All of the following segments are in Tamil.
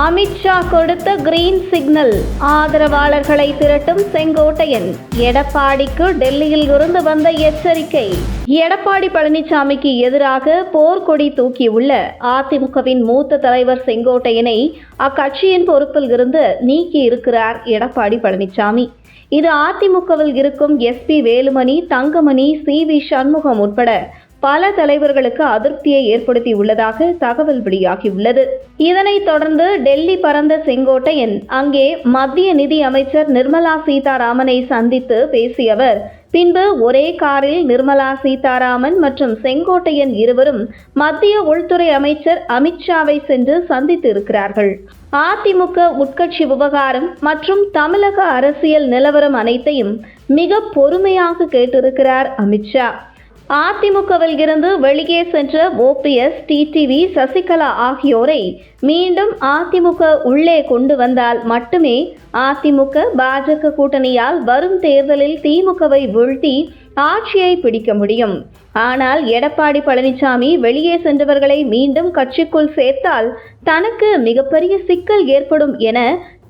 அமித்ஷா கொடுத்த கிரீன் சிக்னல் ஆதரவாளர்களை திரட்டும் செங்கோட்டையன். எடப்பாடிக்கு டெல்லியில் இருந்து வந்த எச்சரிக்கை. எடப்பாடி பழனிசாமிக்கு எதிராக போர்க்கொடி தூக்கியுள்ள அதிமுகவின் மூத்த தலைவர் செங்கோட்டையனை அக்கட்சியின் பொறுப்பில் இருந்து நீக்கி இருக்கிறார் எடப்பாடி பழனிசாமி. இது அதிமுகவில் இருக்கும் S P Velumani Thangamani C V Shanmugam உட்பட பல தலைவர்களுக்கு அதிருப்தியை ஏற்படுத்தி உள்ளதாக தகவல் வெளியாகியுள்ளது. இதனைத் தொடர்ந்து டெல்லி பறந்த செங்கோட்டையன் அங்கே மத்திய நிதி அமைச்சர் நிர்மலா சீதாராமனை சந்தித்து பேசிய அவர் பின்பு ஒரே காரில் நிர்மலா சீதாராமன் மற்றும் செங்கோட்டையன் இருவரும் மத்திய உள்துறை அமைச்சர் அமித்ஷாவை சென்று சந்தித்து இருக்கிறார்கள் அதிமுக உட்கட்சி விவகாரம் மற்றும் தமிழக அரசியல் நிலவரம் அனைத்தையும் மிக பொறுமையாக கேட்டிருக்கிறார் அமித்ஷா. அதிமுகவில் இருந்து வெளியே சென்ற ஓபிஎஸ் டிடிவி சசிகலா ஆகியோரை மீண்டும் அதிமுக உள்ளே கொண்டு வந்தால் மட்டுமே அதிமுக பாஜக கூட்டணியால் வரும் தேர்தலில் திமுகவை வீழ்த்தி ஆட்சியை பிடிக்க முடியும். ஆனால் எடப்பாடி பழனிசாமி வெளியே சென்றவர்களை மீண்டும் கட்சிக்குள் சேர்த்தால் தனக்கு மிகப்பெரிய சிக்கல் ஏற்படும் என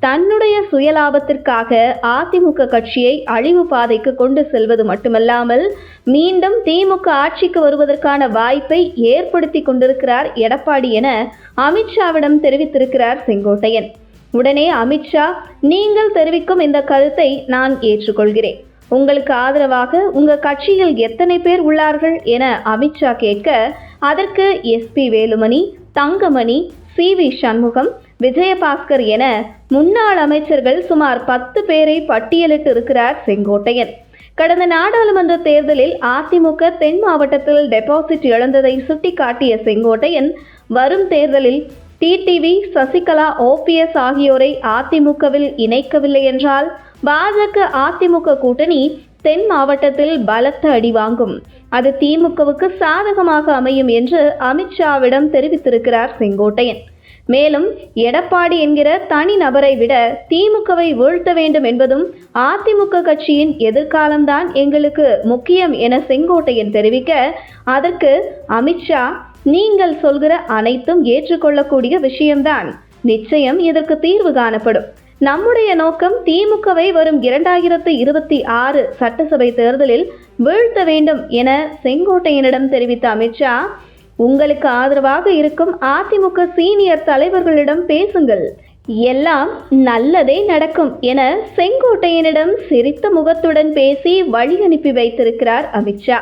தன்னுடைய சுயலாபத்திற்காக அதிமுக கட்சியை அழிவு பாதைக்கு கொண்டு செல்வது மட்டுமல்லாமல் மீண்டும் திமுக ஆட்சிக்கு வருவதற்கான வாய்ப்பை ஏற்படுத்தி கொண்டிருக்கிறார் எடப்பாடி என அமித்ஷாவிடம் தெரிவித்திருக்கிறார் செங்கோட்டையன். உடனே அமித்ஷா நீங்கள் தெரிவிக்கும் இந்த கருத்தை நான் ஏற்றுக்கொள்கிறேன். உங்களுக்கு ஆதரவாக உங்க கட்சியில் எத்தனை பேர் உள்ளார்கள் என அமித்ஷா கேட்க அதற்கு S P Velumani Thangamani C. V. Shanmugam Vijayabaskar என முன்னாள் அமைச்சர்கள் சுமார் பத்து பேரை பட்டியலிட்டு இருக்கிறார் செங்கோட்டையன். கடந்த நாடாளுமன்ற தேர்தலில் அதிமுக தென் மாவட்டத்தில் டெபாசிட் இழந்ததை சுட்டிக்காட்டிய செங்கோட்டையன் வரும் தேர்தலில் டிடிவி சசிகலா ஓபிஎஸ் ஆகியோரை அதிமுகவில் இணைக்கவில்லை என்றால் பாஜக அதிமுக கூட்டணி தென் மாவட்டத்தில் பலத்த அடி வாங்கும். அது திமுகவுக்கு சாதகமாக அமையும் என்று அமித்ஷாவிடம் தெரிவித்திருக்கிறார் செங்கோட்டையன். மேலும் எடப்பாடி என்கிற தனி நபரை விட திமுகவை வீழ்த்த வேண்டும் என்பதும் அதிமுக கட்சியின் எதிர்காலம்தான் எங்களுக்கு முக்கியம் என செங்கோட்டையன் தெரிவிக்க அதற்கு அமித்ஷா நீங்கள் சொல்கிற அனைத்தும் ஏற்றுக்கொள்ளக்கூடிய விஷயம்தான். நிச்சயம் இதற்கு தீர்வு காணப்படும். நம்முடைய நோக்கம் திமுகவை வரும் இரண்டாயிரத்து இருபத்தி ஆறு சட்டசபை தேர்தலில் வீழ்த்த வேண்டும் என செங்கோட்டையனிடம் தெரிவித்த அமித்ஷா உங்களுக்கு ஆதரவாக இருக்கும் அதிமுக சீனியர் தலைவர்களிடம் பேசுங்கள். எல்லாம் நல்லதே நடக்கும் என செங்கோட்டையனிடம் சிரித்த முகத்துடன் பேசி வழி அனுப்பி வைத்திருக்கிறார் அமித்ஷா.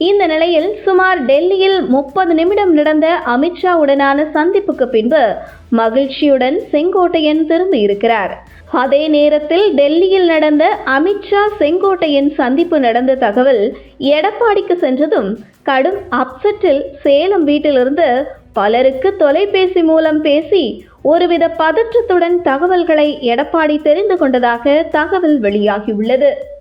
இந்த நிலையில் சுமார் டெல்லியில் முப்பது நிமிடம் நடந்த அமித்ஷாவுடனான சந்திப்புக்கு பின்பு மகிழ்ச்சியுடன் செங்கோட்டையன் திரும்பியிருக்கிறார் அதே நேரத்தில் டெல்லியில் நடந்த அமித்ஷா செங்கோட்டையன் சந்திப்பு நடந்த தகவல் எடப்பாடிக்கு சென்றதும் கடும் அப்செட்டில் சேலம் வீட்டிலிருந்து பலருக்கு தொலைபேசி மூலம் பேசி ஒருவித பதற்றத்துடன் தகவல்களை எடப்பாடி தெரிந்து கொண்டதாக தகவல் வெளியாகியுள்ளது.